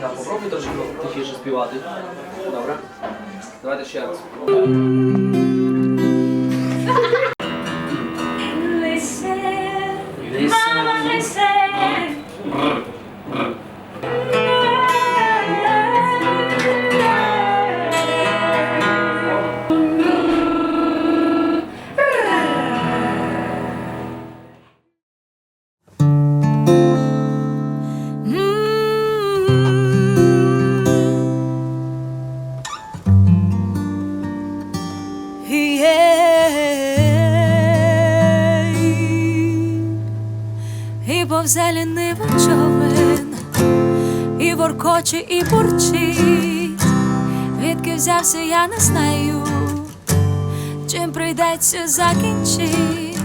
Да, попробуй трошки тихіше співати. Добре? Давайте ще раз. Повзе лінивий човен, і воркоче, і бурчить, відки взявся, я не знаю, чим прийдеться закінчить,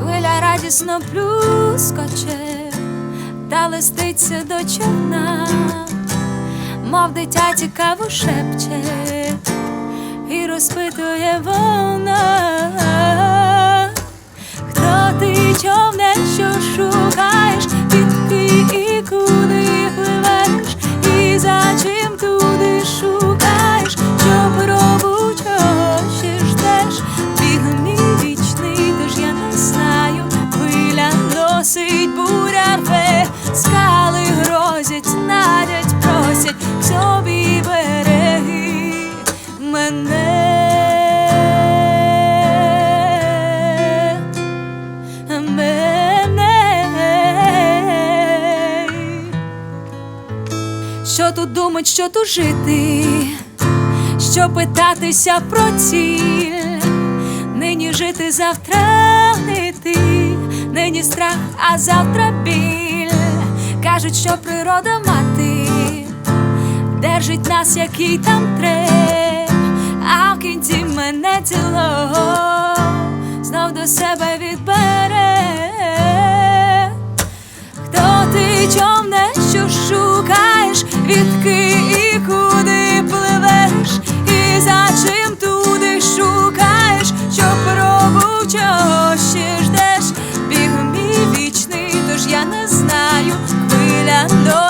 хвиля радісно плюскоче, та листиться до човна, мов дитя цікаво шепче, і розпитує вона. Човне, що шукаєш, Що тут думать, що тут жити, що питатися про ціль, нині жити, завтра не нині страх, а завтра біль. Кажуть, що природа мати держить нас, який там треп, а в кінці мене цілого знов до себе відбере. Хто ти що шукаєш, відки і куди пливеш, і за чим туди шукаєш, що пробу чого ще ждеш, біг мій вічний, тож я не знаю, хвиля носить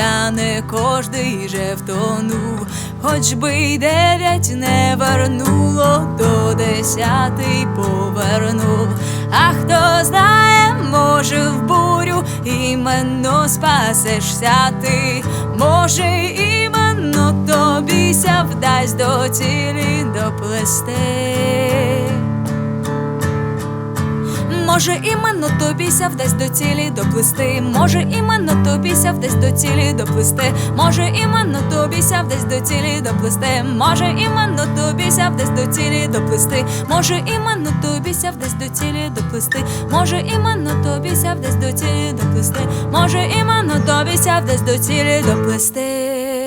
та не кожний же втонув, хоч би й дев'ять не вернуло, до десятий повернув. А хто знає, може в бурю іменно спасешся ти, може іменно тобіся вдасть до цілі доплести. Може, іменно тобіся вдасть до цілі доплисти. Може, іменно тобіся вдасть до цілі доплисти. Може, іменно тобіся вдасть до цілі доплисти. Може, іменно тобіся вдасть до цілі доплисти. Може, іменно тобіся вдасть до цілі доплисти. Може, іменно тобіся вдасть до цілі доплисти. Може, іменно тобіся вдасть до цілі доплисти.